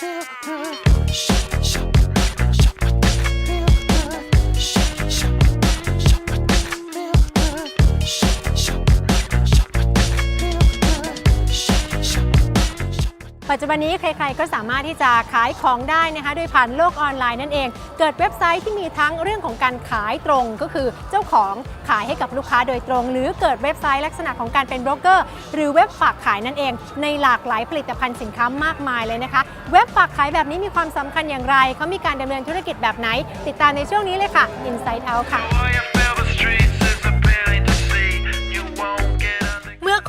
ปั จจุบันนี้ใครๆก็สามารถที่จะขายของได้นะคะโดยผ่านโลกออนไลน์นั่นเอง เกิดเว็บไซต์ที่มีทั้งเรื่องของการขายตรงก็คือเจ้าของขายให้กับลูกค้าโดยตรง หรือเกิดเว็บไซต์ลักษณะของการเป็นโบรกเกอร์ หรือเว็บฝากขายนั่นเอง ในหลากหลายผลิตภัณฑ์สินค้ามากมายเลยนะคะ เว็บฝากขายแบบนี้มีความสำคัญอย่างไรเขามีการดำเนินธุรกิจแบบไหน ติดตามในช่วงนี้เลยค่ะ Inside Out ค่ะ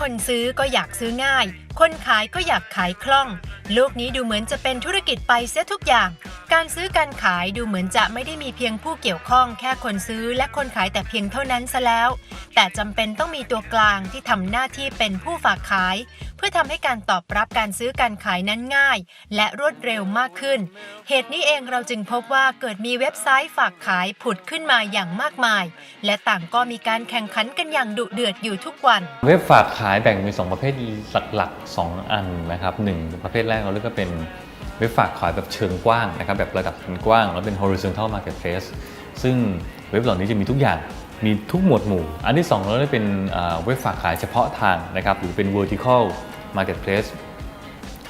คนซื้อก็อยากซื้อง่าย คนขายก็อยากขายคล่องโลกนี้ดูเหมือนจะเป็นธุรกิจไปเสียทุกอย่าง การซื้อการขายดูเหมือนจะไม่ได้มีเพียงผู้เกี่ยวข้อง แค่คนซื้อและคนขายแต่เพียงเท่านั้นซะแล้ว แต่จำเป็นต้องมีตัวกลางที่ทำหน้าที่เป็นผู้ฝากขาย เพื่อทำให้การตอบรับการซื้อการขายนั้นง่าย และรวดเร็วมากขึ้น เหตุนี้เองเราจึงพบว่าเกิดมีเว็บไซต์ฝากขายผุดขึ้นมาอย่างมากมาย และต่างก็มีการแข่งขันกันอย่างดุเดือดอยู่ทุกวัน เว็บฝากขายแบ่งเป็นสองประเภทหลักๆ 2 อันนะครับหนึ่งประเภทแรกเราเรียกว่าเป็นเว็บฝากขายแบบเชิงกว้างนะครับแบบระดับพันกว้าง แล้วเป็น horizontal marketplace ซึ่งเว็บเหล่านี้จะมีทุกอย่างมีทุกหมวดหมู่ อันที่2เราเรียกเป็นเว็บฝากขายเฉพาะทางนะครับหรือเป็น vertical marketplace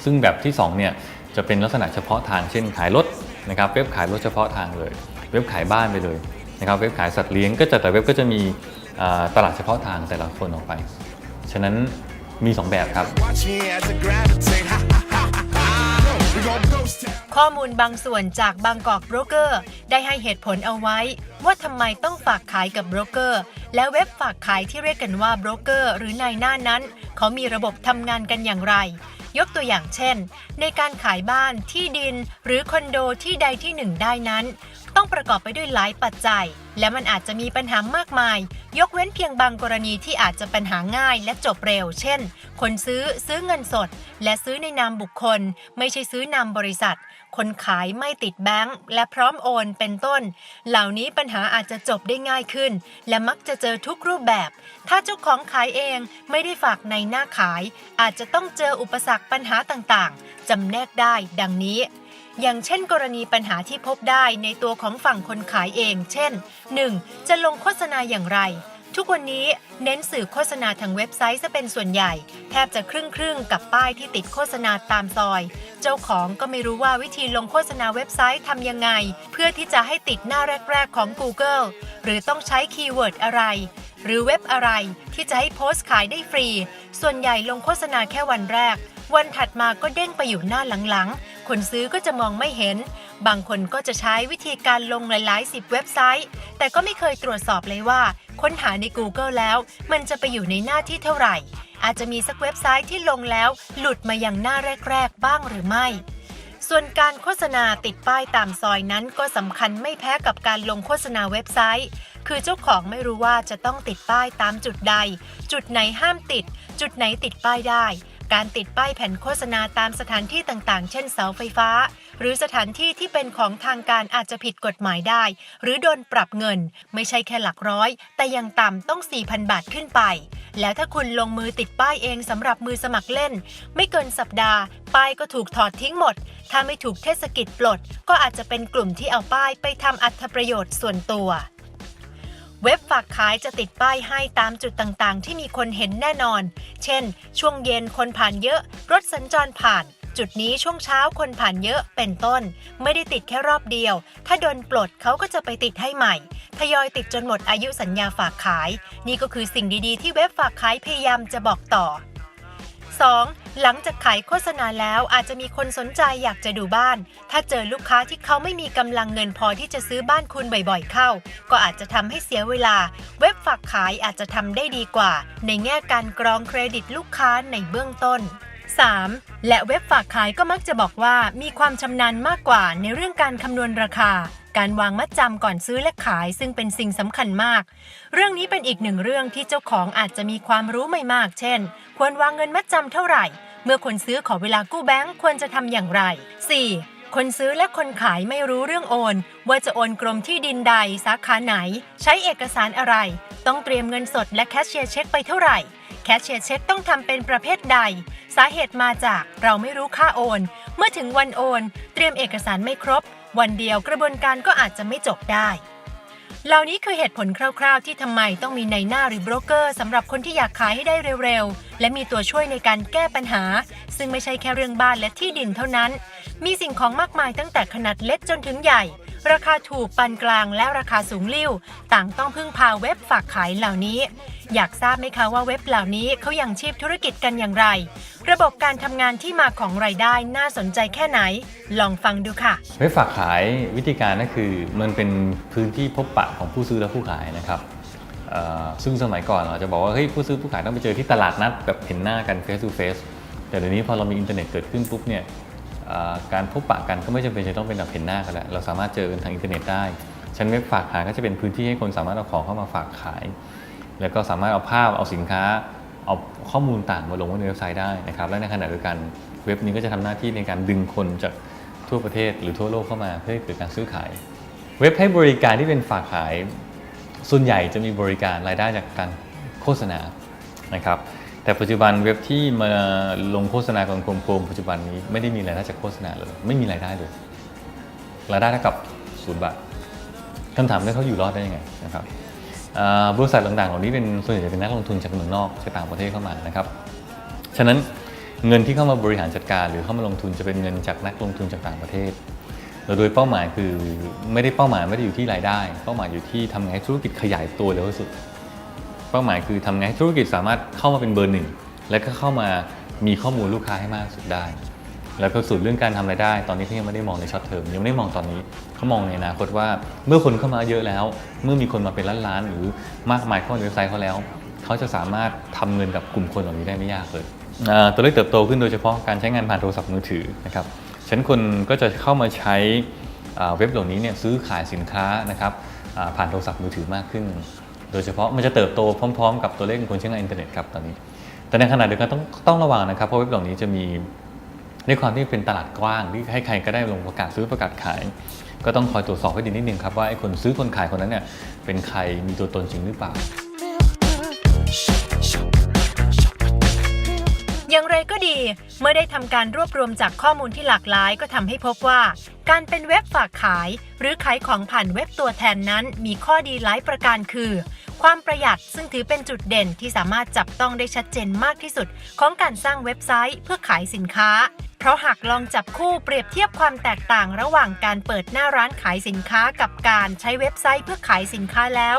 ซึ่งแบบที่2เนี่ยจะเป็นลักษณะเฉพาะทางเช่นขายรถนะครับเว็บขายรถเฉพาะทางเลย เว็บขายบ้านไปเลยนะครับเว็บขายสัตว์เลี้ยงก็จะแต่เว็บก็จะมีตลาดเฉพาะทางแต่ละคนออกไป ฉะนั้นมี 2 แบบครับ ข้อมูลบางส่วนจากบางกอกโบรกเกอร์ ได้ให้เหตุผลเอาไว้ ว่าทำไมต้องฝากขายกับโบรกเกอร์ และเว็บฝากขายที่เรียกกันว่าโบรกเกอร์ หรือนายหน้านั้น เขามีระบบทำงานกันอย่างไร ยกตัวอย่างเช่น ในการขายบ้านที่ดิน หรือคอนโดที่ใดที่หนึ่งได้นั้น ต้องประกอบไปด้วยหลายปัจจัย และมันอาจจะมีปัญหามากมาย ยกเว้นเพียงบางกรณีที่อาจจะปัญหาง่ายและจบเร็ว เช่น คนซื้อซื้อเงินสด และซื้อในนามบุคคล ไม่ใช่ซื้อนามบริษัท คนขายไม่ติดแบงก์และพร้อมโอนเป็นต้น เหล่านี้ปัญหาอาจจะจบได้ง่ายขึ้น และมักจะเจอทุกรูปแบบ ถ้าเจ้าของขายเองไม่ได้ฝากในหน้าขาย อาจจะต้องเจออุปสรรคปัญหาต่างๆจำแนกได้ดังนี้อย่างเช่นกรณีปัญหาที่พบได้ในตัวของฝั่งคนขายเอง เช่น 1. จะลงโฆษณาอย่างไร ทุกวันนี้เน้นสื่อโฆษณาทางเว็บไซต์ซะเป็นส่วนใหญ่ แทบจะครึ่งครึ่งกับป้ายที่ติดโฆษณาตามซอย เจ้าของก็ไม่รู้ว่าวิธีลงโฆษณาเว็บไซต์ทำยังไง เพื่อที่จะให้ติดหน้าแรก ๆ ของ Google หรือต้องใช้คีย์เวิร์ดอะไร หรือเว็บอะไรที่จะให้โพสต์ขายได้ฟรี ส่วนใหญ่ลงโฆษณาแค่วันแรก วันถัดมาก็เด้งไปอยู่หน้าหลังๆคนซื้อก็จะมองไม่เห็น บางคนก็จะใช้วิธีการลงหลายๆสิบเว็บไซต์ แต่ก็ไม่เคยตรวจสอบเลยว่า ค้นหาใน Google แล้ว มันจะไปอยู่ในหน้าที่เท่าไหร่ อาจจะมีสักเว็บไซต์ที่ลงแล้ว หลุดมาอย่างหน้าแรก ๆ บ้างหรือไม่ ส่วนการโฆษณาติดป้ายตามซอยนั้นก็สำคัญไม่แพ้กับการลงโฆษณาเว็บไซต์ คือเจ้าของไม่รู้ว่าจะต้องติดป้ายตามจุดใด จุดไหนห้ามติด จุดไหนติดป้ายได้ การติดป้ายแผ่นโฆษณาตามสถานที่ต่างๆ เช่นเสาไฟฟ้า หรือสถานที่ที่เป็นของทางการอาจจะผิดกฎหมายได้ หรือโดนปรับเงิน ไม่ใช่แค่หลักร้อย แต่ยังต่ำต้อง 4,000 บาทขึ้นไป แล้วถ้าคุณลงมือติดป้ายเองสำหรับมือสมัครเล่น ไม่เกินสัปดาห์ ป้ายก็ถูกถอดทิ้งหมด ถ้าไม่ถูกเทศกิจปลด ก็อาจจะเป็นกลุ่มที่เอาป้ายไปทำอัตประโยชน์ส่วนตัว เว็บฝากขายจะติดป้ายให้ตามจุดต่างๆ ที่มีคนเห็นแน่นอน เช่น ช่วงเย็นคนผ่านเยอะ รถสัญจรผ่าน จุดนี้ช่วงเช้าคนผ่านเยอะเป็นต้น ไม่ได้ติดแค่รอบเดียว ถ้าโดนปลดเขาก็จะไปติดให้ใหม่ ทยอยติดจนหมดอายุสัญญาฝากขาย นี่ก็คือสิ่งดีๆ ที่เว็บฝากขายพยายามจะบอกต่อ 2. หลังจากขายโฆษณาแล้วอาจจะมีคนสนใจอยากจะดูบ้าน ถ้าเจอลูกค้าที่เขาไม่มีกำลังเงินพอที่จะซื้อบ้านคุณบ่อยๆเข้า ก็อาจจะทำให้เสียเวลา เว็บฝากขายอาจจะทำได้ดีกว่า ในแง่การกรองเครดิตลูกค้าในเบื้องต้น 3. และเว็บฝากขายก็มักจะบอกว่ามีความชำนาญมากกว่าในเรื่องการคำนวณราคา การวางมัดจำก่อนซื้อและขาย ซึ่งเป็นสิ่งสำคัญมาก เรื่องนี้เป็นอีกหนึ่งเรื่องที่เจ้าของอาจจะมีความรู้ไม่มาก เช่น ควรวางเงินมัดจำเท่าไหร่ เมื่อคนซื้อขอเวลากู้แบงก์ควรจะทำอย่างไร 4. คนซื้อและคนขายไม่รู้เรื่องโอน ว่าจะโอนกรมที่ดินใด สาขาไหน ใช้เอกสารอะไร ต้องเตรียมเงินสดและแคชเชียร์เช็คไปเท่าไหร่ แคชเชียร์เช็คต้องทำเป็นประเภทใด สาเหตุมาจากเราไม่รู้ค่าโอน เมื่อถึงวันโอน เตรียมเอกสารไม่ครบ วันเดียวกระบวนการก็อาจจะไม่จบได้ เหล่านี้คือเหตุผลคร่าวๆ ที่ทำไมต้องมีในหน้าหรือโบรกเกอร์สำหรับคนที่อยากขายให้ได้เร็วๆ และมีตัวช่วยในการแก้ปัญหา ซึ่งไม่ใช่แค่เรื่องบ้านและที่ดินเท่านั้น มีสิ่งของมากมายตั้งแต่ขนาดเล็กจนถึงใหญ่ ราคาถูกปานกลางและราคาสูงลิ่ว ต่างต้องพึ่งพาเว็บฝากขายเหล่านี้ อยากทราบไหมคะว่าเว็บเหล่านี้เขายังชีพธุรกิจกันอย่างไร ระบบการทำงานที่มาของรายได้น่าสนใจแค่ไหน ลองฟังดูค่ะ เว็บฝากขายวิธีการก็คือมันเป็นพื้นที่พบปะของผู้ซื้อและผู้ขายนะครับซึ่งสมัยก่อนเราจะบอกว่าเฮ้ยผู้ซื้อผู้ขายต้องไปเจอที่ตลาดนัดแบบเห็นหน้ากัน face to face แต่เดี๋ยวนี้พอเรามีอินเทอร์เน็ตเกิดขึ้นปุ๊บเนี่ย การพบปะกันก็ไม่จำเป็นจะต้องเป็นแบบเห็นหน้ากันแล้วเราสามารถเจอกันทางอินเทอร์เน็ตได้ ชั้นเว็บฝากขายก็จะเป็นพื้นที่ให้คนสามารถเอาของเข้ามาฝากขาย แล้วก็สามารถเอาภาพเอาสินค้า เอาข้อมูลต่างมาลงไว้ในเว็บไซต์ได้นะครับ และในขณะเดียวกันเว็บนี้ก็จะทำหน้าที่ในการดึงคนจากทั่วประเทศหรือทั่วโลกเข้ามาเพื่อให้เกิดการซื้อขาย เว็บให้บริการที่เป็นฝากขาย ส่วนใหญ่จะมีบริการรายได้จากการโฆษณานะครับ แต่ปัจจุบันเว็บที่มาลงโฆษณากันโคมๆปัจจุบันนี้ไม่ได้มีรายได้จากโฆษณาเลย ไม่มีรายได้เลยรายได้เท่ากับศูนย์บาทคำถามคือเขาอยู่รอดได้ยังไงนะครับบริษัทต่างๆเหล่านี้เป็นส่วนใหญ่จะเป็นนักลงทุนจากเมืองนอกจากต่างประเทศเข้ามานะครับ ฉะนั้นเงินที่เข้ามาบริหารจัดการ หรือเข้ามาลงทุนจะเป็นเงินจากนักลงทุนจากต่างประเทศโดยเป้าหมายคือไม่ได้เป้าหมายไม่ได้อยู่ที่รายได้ เป้าหมายอยู่ที่ทำไงให้ธุรกิจขยายตัวเร็วที่สุด เป้าหมายคือทำไงให้ธุรกิจสามารถเข้ามาเป็นเบอร์หนึ่ง และก็เข้ามามีข้อมูลลูกค้าให้มากสุดได้ แล้วก็ส่วนเรื่องการทำรายได้ ตอนนี้เขายังไม่ได้มองในช็อตเทอมยังไม่ได้มองตอนนี้เขามองในอนาคตว่า เมื่อคนเข้ามาเยอะแล้ว เมื่อมีคนมาเป็นล้านๆหรือมากมายเข้าในเว็บไซต์เขาแล้ว เขาจะสามารถทำเงินกับกลุ่มคนเหล่านี้ได้ไม่ยากเลยอ่าตัวเลขเติบโตขึ้นโดยเฉพาะการใช้งานผ่านโทรศัพท์มือถือนะครับฉะนั้นคนก็จะเข้ามาใช้อ่าเว็บเหล่านี้เนี่ยซื้อขายสินค้านะครับอ่าผ่านโทรศัพท์มือถือมากขึ้น โดยเฉพาะมันจะเติบโตพร้อมๆ กับตัวเลขของคนใช้งานอินเทอร์เน็ตครับตอนนี้ แต่ในขณะเดียวกันต้องต้องระวังนะครับเพราะเว็บเหล่านี้จะมีในความที่เป็นตลาดกว้างที่ให้ใครก็ได้ลงประกาศซื้อประกาศขาย ก็ต้องคอยตรวจสอบให้ดีนิดนึงครับว่าไอ้คนซื้อคนขายคนนั้นเนี่ยเป็นใครมีตัวตนจริงหรือเปล่า อย่างไรก็ดี เมื่อได้ทำการรวบรวมจากข้อมูลที่หลากหลายก็ทำให้พบว่า การเป็นเว็บฝากขาย หรือขายของผ่านเว็บตัวแทนนั้น มีข้อดีหลายประการคือ ความประหยัดซึ่งถือเป็นจุดเด่นที่สามารถจับต้องได้ชัดเจนมากที่สุด ของการสร้างเว็บไซต์เพื่อขายสินค้า เพราะหากลองจับคู่เปรียบเทียบความแตกต่างระหว่างการเปิดหน้าร้านขายสินค้ากับการใช้เว็บไซต์เพื่อขายสินค้าแล้ว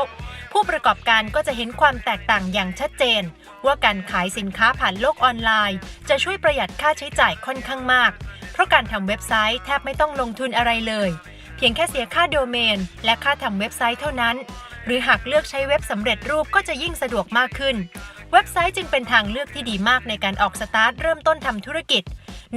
ผู้ประกอบการก็จะเห็นความแตกต่างอย่างชัดเจน ว่าการขายสินค้าผ่านโลกออนไลน์ จะช่วยประหยัดค่าใช้จ่ายค่อนข้างมาก เพราะการทำเว็บไซต์แทบไม่ต้องลงทุนอะไรเลย เพียงแค่เสียค่าโดเมน และค่าทำเว็บไซต์เท่านั้น หรือหากเลือกใช้เว็บสำเร็จรูปก็จะยิ่งสะดวกมากขึ้น เว็บไซต์จึงเป็นทางเลือกที่ดีมากในการออกสตาร์ทเริ่มต้นทำธุรกิจ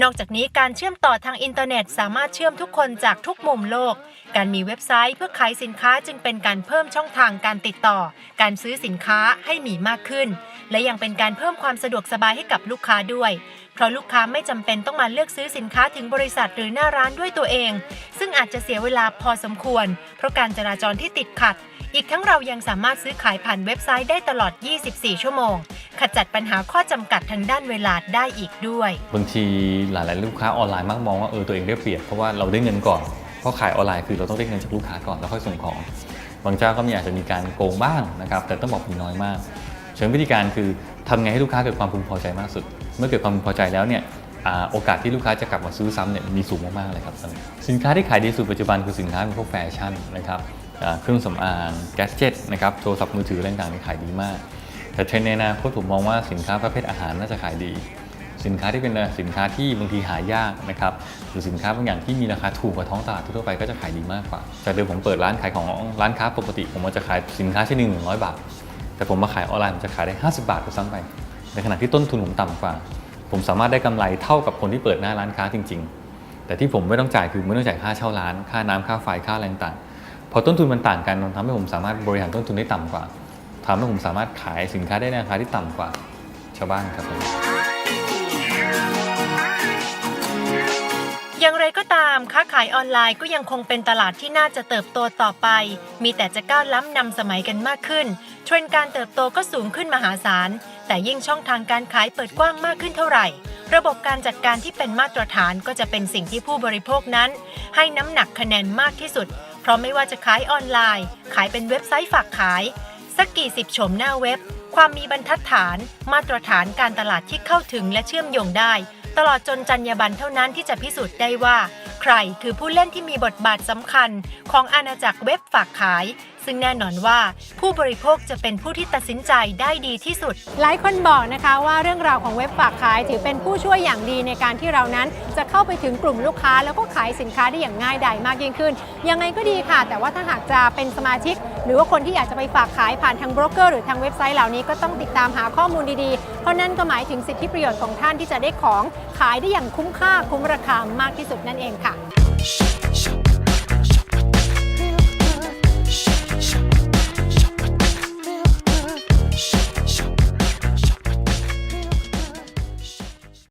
นอกจากนี้การเชื่อมต่อทางอินเทอร์เน็ต สามารถเชื่อมทุกคนจากทุกมุมโลก การมีเว็บไซต์เพื่อขายสินค้าจึงเป็นการเพิ่มช่องทางการติดต่อ การซื้อสินค้าให้มีมากขึ้น และยังเป็นการเพิ่มความสะดวกสบายให้กับลูกค้าด้วย เพราะลูกค้าไม่จำเป็นต้องมาเลือกซื้อสินค้าถึงบริษัทหรือหน้าร้านด้วยตัวเอง ซึ่งอาจจะเสียเวลาพอสมควร เพราะการจราจรที่ติดขัด อีกทั้งเรายังสามารถซื้อขายผ่านเว็บไซต์ได้ตลอด 24 ชั่วโมง ขจัดปัญหาข้อจำกัดทางด้านเวลาได้อีกด้วยบางทีหลาย ๆ ลูกค้าออนไลน์มักมองว่าเออตัวเองได้เปรียบเพราะว่าเราได้เงินก่อนเพราะขายออนไลน์คือเราต้องได้เงินจากลูกค้าก่อนแล้วค่อยส่งของบางเจ้าก็มีอาจจะมีการโกงบ้างนะครับแต่ต้องบอกมีน้อยมาก เชิงวิธีการคือ ทำไงให้ลูกค้าเกิดความพึงพอใจมากสุด เมื่อเกิดความพึงพอใจแล้วเนี่ยโอกาสที่ลูกค้าจะกลับมาซื้อซ้ำเนี่ยมีสูงมากๆเลยครับสินค้าที่ขายดีสุดปัจจุบันคือสินค้าเป็นพวกแฟชั่นนะครับเครื่องสำอางแกสเจ็ตนะครับโทรศัพท์มือถืออะไรต่างๆนี่ขายดีมาก แต่เทรนด์ในอนาคตผมมองว่าสินค้าประเภทอาหารน่าจะขายดี สินค้าที่เป็นสินค้าที่บางทีหายากนะครับหรือสินค้าบางอย่างที่มีราคาถูกกว่าท้องตลาดทั่วไปก็จะขายดีมากกว่าจากเดิมผมเปิดร้านขายของร้านค้าปกติ ผมจะขายสินค้าชิ้นหนึ่งหนึ่งร้อยบาท แต่ผมมาขายออนไลน์ผมจะขายได้ 50 บาทก็ซ้ำไป ในขณะที่ต้นทุนผมต่ำกว่า ผมสามารถได้กำไรเท่ากับคนที่เปิดหน้าร้านค้าจริง ๆ แต่ที่ผมไม่ต้องจ่ายคือไม่ต้องจ่ายค่าเช่าร้าน ค่าน้ำค่าไฟค่าอะไรต่างพอต้นทุนมันต่างกันมันทำให้ผมสามารถบริหารต้นทุนได้ต่ำกว่าทำให้ผมสามารถขายสินค้าได้ในราคาที่ต่ำกว่าชาวบ้านครับผมอย่างไรก็ตามค้าขายออนไลน์ก็ยังคงเป็นตลาดที่น่าจะเติบโตต่อไป มีแต่จะก้าวล้ำนำสมัยกันมากขึ้น เทรนด์การเติบโตก็สูงขึ้นมหาศาล แต่ยิ่งช่องทางการขายเปิดกว้างมากขึ้นเท่าไหร่ ระบบการจัดการที่เป็นมาตรฐานก็จะเป็นสิ่งที่ผู้บริโภคนั้น ให้น้ำหนักคะแนนมากที่สุด เพราะไม่ว่าจะขายออนไลน์ ขายเป็นเว็บไซต์ฝากขาย สักกี่สิบชมหน้าเว็บ ความมีบรรทัดฐาน มาตรฐานการตลาดที่เข้าถึงและเชื่อมโยงได้ ตลอดจนจรรยาบรรณเท่านั้นที่จะพิสูจน์ได้ว่า ใครคือผู้เล่นที่มีบทบาทสำคัญ ของอาณาจักรเว็บฝากขาย ซึ่งแน่นอนว่าผู้บริโภคจะเป็นผู้ที่ตัดสินใจได้ดีที่สุด หลายคนบอกนะคะว่าเรื่องราวของเว็บฝากขายถือเป็นผู้ช่วยอย่างดีในการที่เรานั้น จะเข้าไปถึงกลุ่มลูกค้า แล้วก็ขายสินค้าได้อย่างง่ายดายมากยิ่งขึ้น ยังไงก็ดีค่ะ แต่ว่าถ้าหากจะเป็นสมาชิก หรือว่าคนที่อยากจะไปฝากขายผ่านทางโบรกเกอร์หรือทางเว็บไซต์เหล่านี้ก็ต้องติดตามหาข้อมูลดีๆ เพราะนั่นก็หมายถึงสิทธิประโยชน์ของท่านที่จะได้ของขายได้อย่างคุ้มค่าคุ้มราคามากที่สุดนั่นเองค่ะ